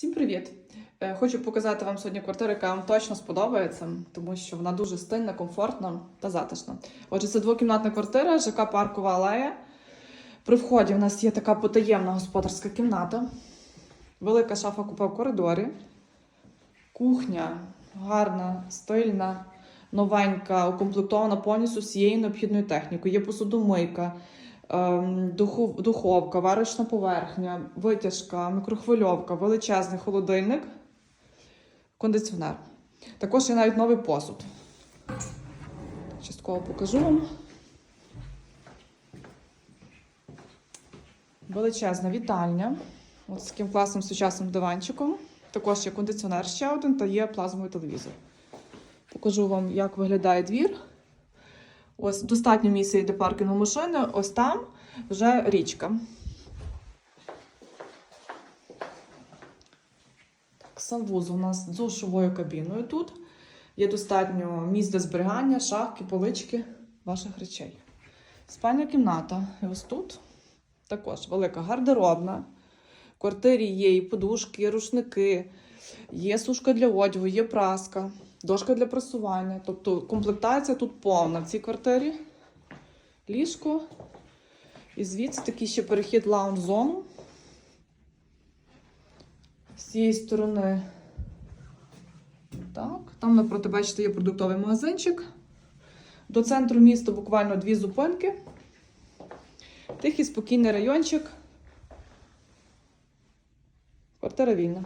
Всім привіт! Е, Хочу показати вам сьогодні квартиру, яка вам точно сподобається, тому що вона дуже стильна, комфортна та затишна. Отже, це двокімнатна квартира, ЖК Паркова алея. При вході в нас є така потаємна господарська кімната, велика шафа купе в коридорі, кухня гарна, стильна, новенька, укомплектована повністю всією необхідною технікою. Є посудомийка, духовка, варочна поверхня, витяжка, мікрохвильовка, величезний холодильник, кондиціонер. Також є навіть новий посуд. Частково покажу вам. Величезна вітальня. От з таким класним сучасним диванчиком. Також є кондиціонер ще один та є плазмовий телевізор. Покажу вам, як виглядає двір. Ось достатньо місця для паркінгу машини. Ось там вже річка. Так, санвузол у нас з душовою кабіною тут. Є достатньо місць для зберігання, шафки, полички ваших речей. Спальня кімната. І ось тут також велика гардеробна. В квартирі є і подушки, і рушники, є сушка для одягу, є праска, дошка для прасування. Тобто комплектація тут повна в цій квартирі. Ліжко. І звідси такий ще перехід лаунж-зону. З цієї сторони. Так, там напроти, бачите, є продуктовий магазинчик. До центру міста буквально дві зупинки. Тихий спокійний райончик. Квартира вільна.